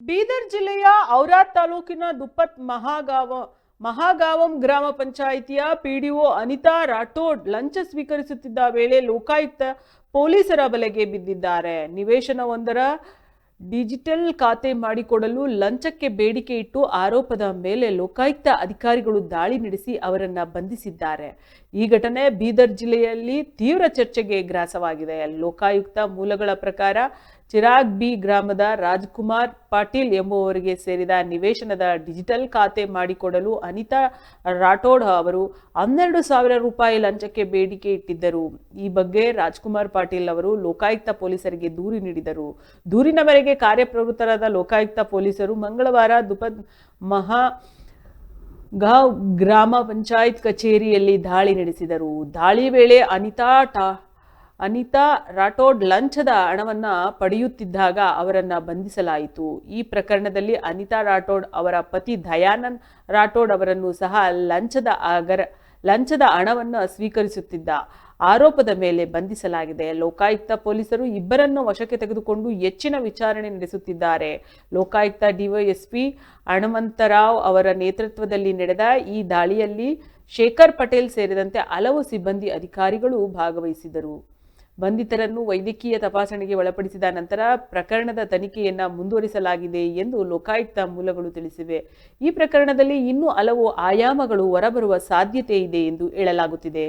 ಬೀದರ್ ಜಿಲ್ಲೆಯ ಔರಾದ್ ತಾಲೂಕಿನ ದುಪ್ಪತ್ ಮಹಾಗಾವ, ಮಹಾಗಾವಂ ಗ್ರಾಮ ಪಂಚಾಯಿತಿಯ ಪಿಡಿಒ ಅನಿತಾ ರಾಠೋಡ್ ಲಂಚ ಸ್ವೀಕರಿಸುತ್ತಿದ್ದ ವೇಳೆ ಲೋಕಾಯುಕ್ತ ಪೊಲೀಸರ ಬಲೆಗೆ ಬಿದ್ದಿದ್ದಾರೆ. ನಿವೇಶನವೊಂದರ ಡಿಜಿಟಲ್ ಖಾತೆ ಮಾಡಿಕೊಡಲು ಲಂಚಕ್ಕೆ ಬೇಡಿಕೆ ಇಟ್ಟು ಆರೋಪದ ಮೇಲೆ ಲೋಕಾಯುಕ್ತ ಅಧಿಕಾರಿಗಳು ದಾಳಿ ನಡೆಸಿ ಅವರನ್ನ ಬಂಧಿಸಿದ್ದಾರೆ. ಈ ಘಟನೆ ಬೀದರ್ ಜಿಲ್ಲೆಯಲ್ಲಿ ತೀವ್ರ ಚರ್ಚೆಗೆ ಗ್ರಾಸವಾಗಿದೆ. ಲೋಕಾಯುಕ್ತ ಮೂಲಗಳ ಪ್ರಕಾರ ಚಿರಾಗ್ ಬಿ ಗ್ರಾಮದ ರಾಜ್ಕುಮಾರ್ ಪಾಟೀಲ್ ಎಂಬುವವರಿಗೆ ಸೇರಿದ ನಿವೇಶನದ ಡಿಜಿಟಲ್ ಖಾತೆ ಮಾಡಿಕೊಡಲು ಅನಿತಾ ರಾಠೋಡ್ ಅವರು ಹನ್ನೆರಡು ಸಾವಿರ ರೂಪಾಯಿ ಲಂಚಕ್ಕೆ ಬೇಡಿಕೆ ಇಟ್ಟಿದ್ದರು. ಈ ಬಗ್ಗೆ ರಾಜ್ಕುಮಾರ್ ಪಾಟೀಲ್ ಅವರು ಲೋಕಾಯುಕ್ತ ಪೊಲೀಸರಿಗೆ ದೂರು ನೀಡಿದರು. ದೂರಿನ ಮೇರೆಗೆ ಕಾರ್ಯಪ್ರವೃತ್ತರಾದ ಲೋಕಾಯುಕ್ತ ಪೊಲೀಸರು ಮಂಗಳವಾರ ದುಪದ್ ಮಹಾ ಗಾಂವ್ ಗ್ರಾಮ ಪಂಚಾಯತ್ ಕಚೇರಿಯಲ್ಲಿ ದಾಳಿ ನಡೆಸಿದರು. ದಾಳಿ ವೇಳೆ ಅನಿತಾ ಟಾ ಅನಿತಾ ರಾಠೋಡ್ ಲಂಚದ ಹಣವನ್ನು ಪಡೆಯುತ್ತಿದ್ದಾಗ ಅವರನ್ನು ಬಂಧಿಸಲಾಯಿತು. ಈ ಪ್ರಕರಣದಲ್ಲಿ ಅನಿತಾ ರಾಠೋಡ್ ಅವರ ಪತಿ ದಯಾನಂದ್ ರಾಠೋಡ್ ಅವರನ್ನು ಸಹ ಲಂಚದ ಆಗರ, ಲಂಚದ ಹಣವನ್ನು ಸ್ವೀಕರಿಸುತ್ತಿದ್ದ ಆರೋಪದ ಮೇಲೆ ಬಂಧಿಸಲಾಗಿದೆ. ಲೋಕಾಯುಕ್ತ ಪೊಲೀಸರು ಇಬ್ಬರನ್ನು ವಶಕ್ಕೆ ತೆಗೆದುಕೊಂಡು ಹೆಚ್ಚಿನ ವಿಚಾರಣೆ ನಡೆಸುತ್ತಿದ್ದಾರೆ. ಲೋಕಾಯುಕ್ತ ಡಿವೈಎಸ್ಪಿ ಹಣಮಂತರಾವ್ ಅವರ ನೇತೃತ್ವದಲ್ಲಿ ನಡೆದ ಈ ದಾಳಿಯಲ್ಲಿ ಶೇಖರ್ ಪಟೇಲ್ ಸೇರಿದಂತೆ ಹಲವು ಸಿಬ್ಬಂದಿ ಅಧಿಕಾರಿಗಳು ಭಾಗವಹಿಸಿದರು ಬಂಧಿತರನ್ನು ವೈದ್ಯಕೀಯ ತಪಾಸಣೆಗೆ ಒಳಪಡಿಸಿದ ನಂತರ ಪ್ರಕರಣದ ತನಿಖೆಯನ್ನು ಮುಂದುವರಿಸಲಾಗಿದೆ ಎಂದು ಲೋಕಾಯುಕ್ತ ಮೂಲಗಳು ತಿಳಿಸಿವೆ. ಈ ಪ್ರಕರಣದಲ್ಲಿ ಇನ್ನೂ ಹಲವು ಆಯಾಮಗಳು ಹೊರಬರುವ ಸಾಧ್ಯತೆ ಇದೆ ಎಂದು ಹೇಳಲಾಗುತ್ತಿದೆ.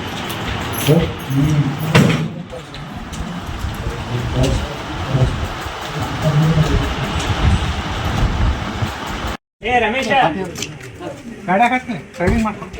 ಏ ರಮೇಶ ಗಾಡಿ ಹಾಕ್ತೀನಿ ಡ್ರೈವಿಂಗ್ ಮಾಡ್ಕೊಂಡು